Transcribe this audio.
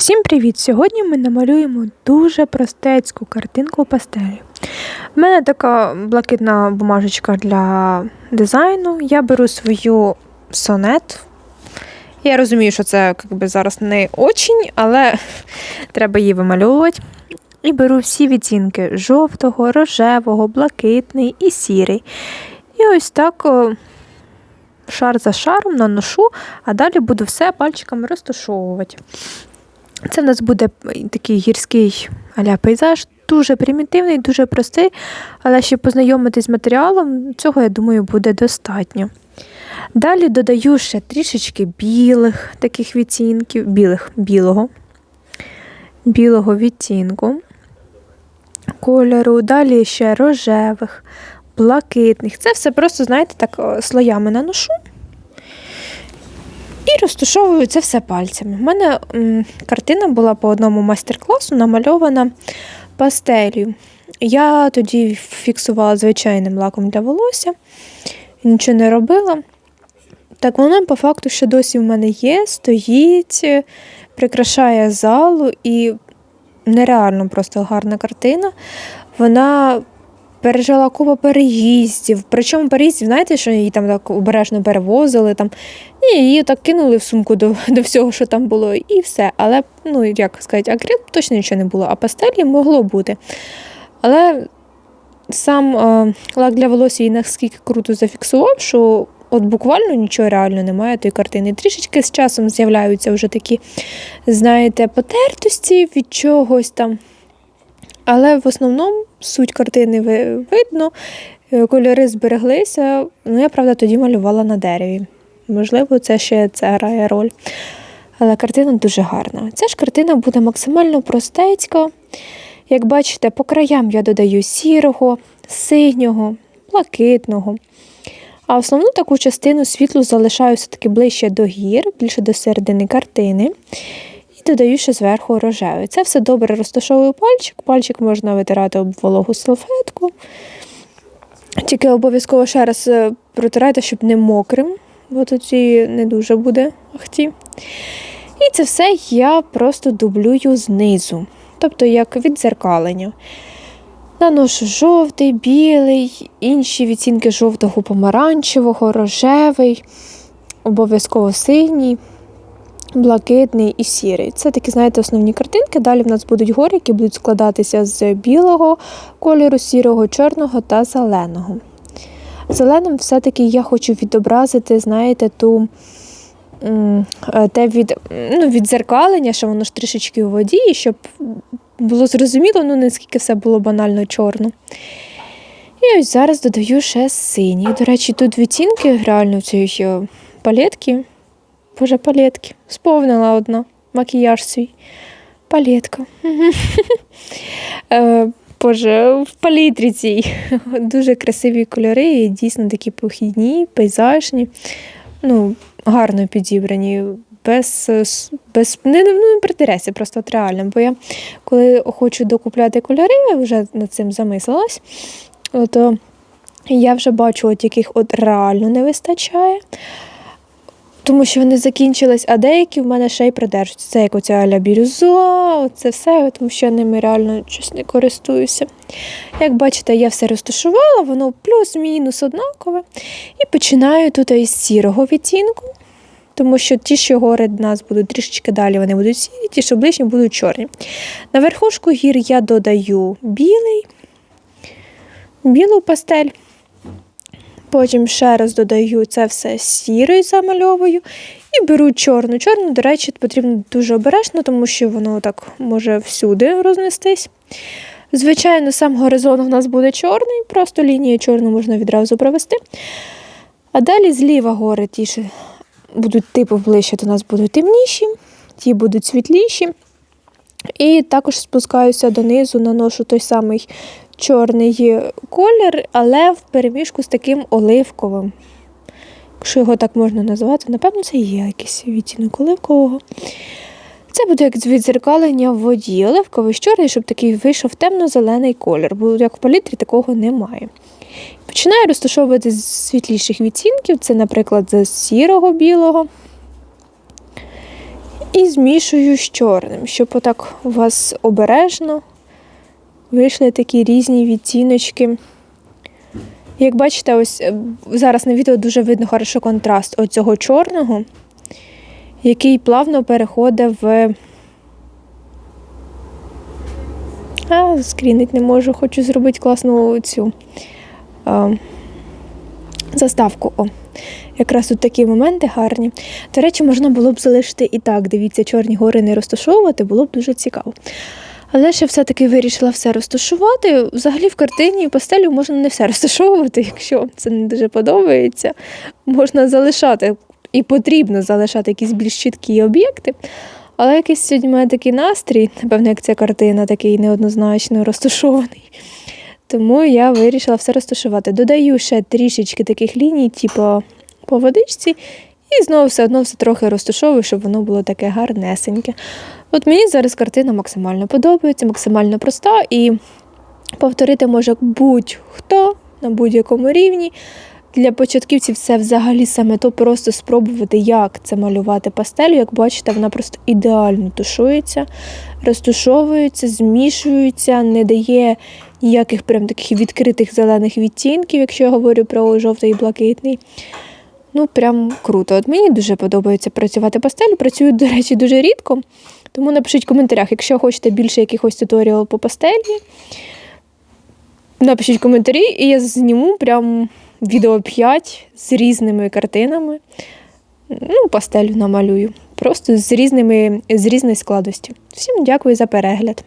Всім привіт! Сьогодні ми намалюємо дуже простецьку картинку пастелі. У мене така блакитна бумажечка для дизайну. Я беру свою сонет. Я розумію, що це якби, зараз не очень, але треба її вимальовувати. І беру всі відтінки жовтого, рожевого, блакитний і сірий. І ось так шар за шаром наношу, а далі буду все пальчиками розташовувати. Це в нас буде такий гірський аля пейзаж, дуже примітивний, дуже простий, але щоб познайомитись з матеріалом, цього, я думаю, буде достатньо. Далі додаю ще трішечки білих таких відтінків, білих, білого, білого відтінку кольору, далі ще рожевих, блакитних. Це все просто, знаєте, так слоями наношу. І розташовую це все пальцями. У мене м, картина була по одному майстер-класу намальована пастелью. Я тоді фіксувала звичайним лаком для волосся, нічого не робила. Так воно по факту ще досі в мене є, стоїть, прикрашає залу і нереально просто гарна картина. Вона пережила купу переїздів. Причому переїздів, знаєте, що її там так обережно перевозили. Там. Ні, її так кинули в сумку до до всього, що там було, і все. Але, ну, як сказати, акрил точно нічого не було, а пастелі могло бути. Але сам е, лак для волосся її наскільки круто зафіксував, що от буквально нічого реально немає тої картини. Трішечки з часом з'являються вже такі, знаєте, потертості від чогось там. Але в основному суть картини видно, е, кольори збереглися. Ну, я, правда, тоді малювала на дереві. Можливо, це ще це грає роль. Але картина дуже гарна. Ця ж картина буде максимально простецька. Як бачите, по краям я додаю сірого, синього, блакитного. А основну таку частину світлу залишаю все-таки ближче до гір, більше до середини картини. І додаю ще зверху рожевий. Це все добре розташовую пальчик. Пальчик можна витирати об вологу салфетку. Тільки обов'язково ще раз е, протирайте, щоб не мокрим, бо тоді не дуже буде ахті. І це все я просто дублюю знизу, тобто як віддзеркалення. Наношу жовтий, білий, інші відцінки жовтого, помаранчевого, рожевий, обов'язково синій блакитний і сірий. Це такі, знаєте, основні картинки. Далі в нас будуть гори, які будуть складатися з білого кольору, сірого, чорного та зеленого. Зеленим все-таки я хочу відобразити, знаєте, ту е, те від, ну, відзеркалення, що воно ж трішечки у воді, і щоб було зрозуміло, ну наскільки все було банально чорно. І ось зараз додаю ще синій. До речі, тут відтінки реально в цій е, палетки Боже, палетки. Сповнила одна макіяж свій. Палетка. Е, Боже, в палітрі цій дуже красиві кольори, і дійсно такі похідні, пейзажні, ну, гарно підібрані, без без не, не притиреться, просто от реально. Бо я коли хочу докупляти кольори, я вже над цим замислилась, то я вже бачу, от яких от реально не вистачає тому що вони закінчились, а деякі в мене ще й придержуються. Це як оця аля бірюза, це все, тому що я ними реально щось не користуюся. Як бачите, я все розташувала, воно плюс-мінус однакове. І починаю тут із сірого відтінку. Тому що ті, що гори в нас будуть трішечки далі, вони будуть сірі, ті, що ближні, будуть чорні. На верхушку гір я додаю білий, білу пастель. Потім ще раз додаю це все сірою замальовую і беру чорну. Чорну, до речі, потрібно дуже обережно, тому що воно так може всюди рознестись. Звичайно, сам горизонт у нас буде чорний, просто лінію чорну можна відразу провести. А далі зліва гори ті ж будуть типу ближче, до нас будуть темніші, ті будуть світліші. І також спускаюся донизу, наношу той самий чорний колір, але в переміжку з таким оливковим. Якщо його так можна назвати, напевно, це є якийсь відтінок оливкового. Це буде як відзеркалення в воді. Оливковий чорний, щоб такий вийшов темно-зелений колір, бо як в палітрі такого немає. Починаю розташовувати з світліших відтінків, це, наприклад, з сірого білого. І змішую з чорним, щоб отак у вас обережно вийшли такі різні відтіночки. Як бачите, ось е, зараз на відео дуже видно хорошо контраст оцього чорного, який плавно переходить в. А, скрінить не можу, хочу зробити класну цю а, заставку. О. Якраз тут такі моменти гарні. До речі, можна було б залишити і так. Дивіться, чорні гори не розташовувати, було б дуже цікаво. Але я все-таки вирішила все розташувати. Взагалі в картині пастелю можна не все розташовувати, якщо це не дуже подобається. Можна залишати і потрібно залишати якісь більш чіткі об'єкти. Але якийсь сьогодні має такий настрій, напевно, як ця картина, такий неоднозначно розташований. Тому я вирішила все розташувати. Додаю ще трішечки таких ліній, типу по водичці, і знову все одно все трохи розташовую, щоб воно було таке гарнесеньке. От мені зараз картина максимально подобається, максимально проста, і повторити може будь-хто на будь-якому рівні. Для початківців це взагалі саме то просто спробувати, як це малювати пастелю. Як бачите, вона просто ідеально тушується, розтушовується, змішується, не дає ніяких прям таких відкритих зелених відтінків, якщо я говорю про жовтий і блакитний. Ну, прям круто. От мені дуже подобається працювати пастелю. Працюю, до речі, дуже рідко. Тому напишіть в коментарях, якщо хочете більше якихось туторіал по пастелі. Напишіть коментарі, і я зніму прям відео 5 з різними картинами. Ну, пастелю намалюю. Просто з різними, з різної складості. Всім дякую за перегляд.